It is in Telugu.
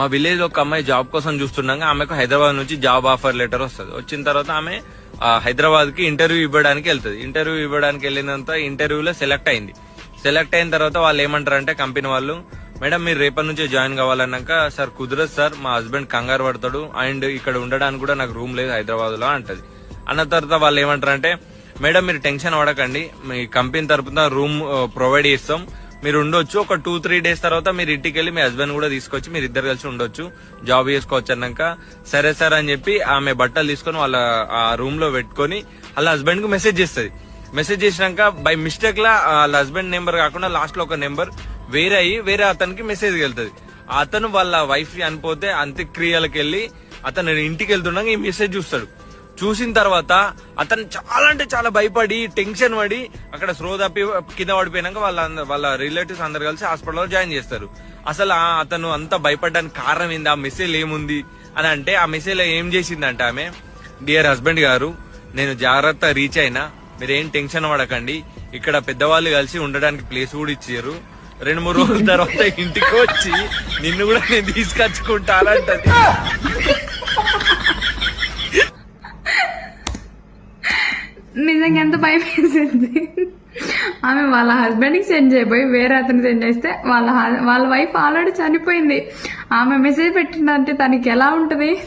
మా విలేజ్ ఒక అమ్మాయి జాబ్ కోసం చూస్తుండగా ఆమెకు హైదరాబాద్ నుంచి జాబ్ ఆఫర్ లెటర్ వస్తుంది. వచ్చిన తర్వాత ఆమె హైదరాబాద్కి ఇంటర్వ్యూ ఇవ్వడానికి వెళ్తుంది. ఇంటర్వ్యూ ఇవ్వడానికి వెళ్ళినంత ఇంటర్వ్యూలో సెలెక్ట్ అయింది. సెలెక్ట్ అయిన తర్వాత వాళ్ళు ఏమంటారంటే కంపెనీ వాళ్ళు మేడం మీరు రేపటి నుంచే జాయిన్ కావాలన్నాక సార్ కుదరదు సార్ మా హస్బెండ్ కంగారు పడతాడు. అండ్ ఇక్కడ ఉండడానికి కూడా నాకు రూమ్ లేదు హైదరాబాద్లో అంటది. అన్న తర్వాత వాళ్ళు ఏమంటారంటే మేడం మీరు టెన్షన్ పడకండి. మీ కంపెనీ తరపున రూమ్ ప్రొవైడ్ చేస్తాం. మీరు ఉండొచ్చు. ఒక టూ త్రీ డేస్ తర్వాత మీరు ఇంటికి వెళ్ళి మీ హస్బెండ్ కూడా తీసుకొచ్చి మీరు ఇద్దరు కలిసి ఉండొచ్చు. జాబ్ చేసుకోవచ్చు అన్నాక సరే సార్ అని చెప్పి ఆమె బట్టలు తీసుకొని వాళ్ళ ఆ రూమ్లో పెట్టుకొని వాళ్ళ హస్బెండ్కు మెసేజ్ చేస్తుంది. మెసేజ్ చేసినాక బై మిస్టేక్ లా వాళ్ళ హస్బెండ్ నెంబర్ కాకుండా లాస్ట్లో ఒక నెంబర్ వేరే అయ్యి వేరే అతనికి మెసేజ్ వెళ్తుంది అతను వాళ్ళ వైఫ్ అనిపోతే అంత్యక్రియలకు వెళ్ళి అతను ఇంటికి వెళ్తుండగా ఈ మెసేజ్ చూస్తాడు. చూసిన తర్వాత అతను చాలా అంటే చాలా భయపడి టెన్షన్ పడి అక్కడ స్లో తప్పి కింద పడిపోయినాక వాళ్ళ వాళ్ళ రిలేటివ్స్ అందరు కలిసి హాస్పిటల్లో జాయిన్ చేస్తారు. అసలు అతను అంత భయపడడానికి కారణం ఏంది? ఆ మెసేజ్ ఏముంది? అని అంటే ఆ మెసేజ్లో ఏం చేసిందంటే ఆమె డియర్ హస్బెండ్ గారు నేను జాగ్రత్త రీచ్ అయినా మీరేం టెన్షన్ పడకండి. ఇక్కడ పెద్దవాళ్ళు కలిసి ఉండడానికి ప్లేస్ కూడా ఇచ్చారు. రెండు మూడు రోజుల తర్వాత ఇంటికి వచ్చి నిన్ను కూడా నేను తీసుకొచ్చుకుంటానంటది. నిజంగా ఎంత భయం వేసింది? ఆమె వాళ్ళ హస్బెండ్కి సెండ్ చేయబోయి వేరే అతను సెండ్ చేస్తే వాళ్ళ వాళ్ళ వైఫ్ ఆల్రెడీ చనిపోయింది. ఆమె మెసేజ్ పెట్టిందంటే తనకి ఎలా ఉంటది?